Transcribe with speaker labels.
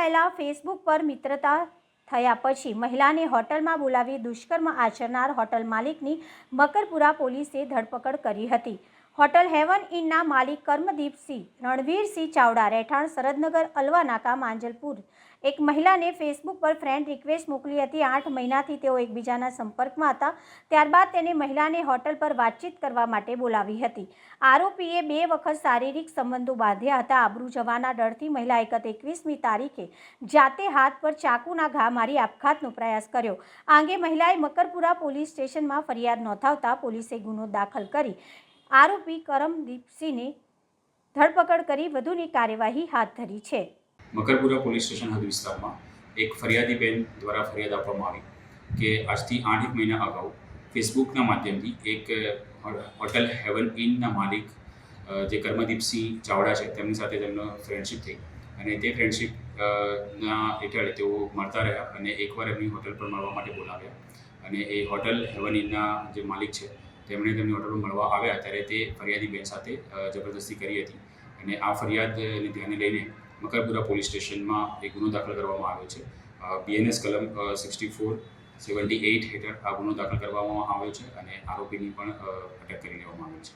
Speaker 1: Facebook પર મિત્રતા થયા પછી મહિલાને હોટલમાં બોલાવી દુષ્કર્મ આચરનાર હોટલ માલિકની મકરપુરા પોલીસે ધરપકડ કરી હતી. હોટલ હેવન ઇનના માલિક કર્મદીપસિંહ, રણવીરસિંહ ચાવડા, રહેઠાણ સરદનગર, અલવા, નાકા, માંજલપુર. એક મહિલાને ફેસબુક પર ફ્રેન્ડ રિક્વેસ્ટ મોકલી હતી. આઠ મહિનાથી તેઓ એકબીજાના સંપર્કમાં હતા. ત્યારબાદ તેને મહિલાને હોટલ પર વાતચીત કરવા માટે બોલાવી હતી. આરોપીએ બે વખત શારીરિક સંબંધો બાંધ્યા હતા. આબરૂ જવાના ડરથી મહિલાએ ગત એકવીસમી તારીખે જાતે હાથ પર ચાકુના ઘા મારી આપઘાતનો પ્રયાસ કર્યો. આ અંગે મહિલાએ મકરપુરા પોલીસ સ્ટેશનમાં ફરિયાદ નોંધાવતા પોલીસે ગુનો દાખલ કરી આરોપી કરમદીપસિંહને ધરપકડ કરી વધુની કાર્યવાહી હાથ ધરી છે.
Speaker 2: મકરપુરા પોલીસ સ્ટેશન હદ વિસ્તારમાં એક ફરિયાદી બેન દ્વારા ફરિયાદ આપવામાં આવી કે આજથી આઠ એક મહિના અગાઉ ફેસબુકના માધ્યમથી એક હોટલ હેવન ઇનના માલિક જે કર્મદીપસિંહ ચાવડા છે, તેમની સાથે તેમનો ફ્રેન્ડશિપ થઈ અને તે ફ્રેન્ડશિપ ના હેઠળ તેઓ મળતા રહ્યા અને એકવાર એમની હોટલ પર મળવા માટે બોલાવ્યા અને એ હોટલ હેવન ઇનના જે માલિક છે તેમણે તેમને હોટલ મળવા આવ્યા ત્યારે તે ફરિયાદી બેન સાથે જબરદસ્તી કરી હતી અને આ ફરિયાદને ધ્યાને લઈને મકરપુરા પોલીસ સ્ટેશનમાં એક ગુનો દાખલ કરવામાં આવ્યો છે. બીએનએસ કલમ સિક્સટી ફોર સેવન્ટી એઇટ હેઠળ આ ગુનો દાખલ કરવામાં આવ્યો છે અને આરોપીની પણ અટક કરી લેવામાં આવી છે.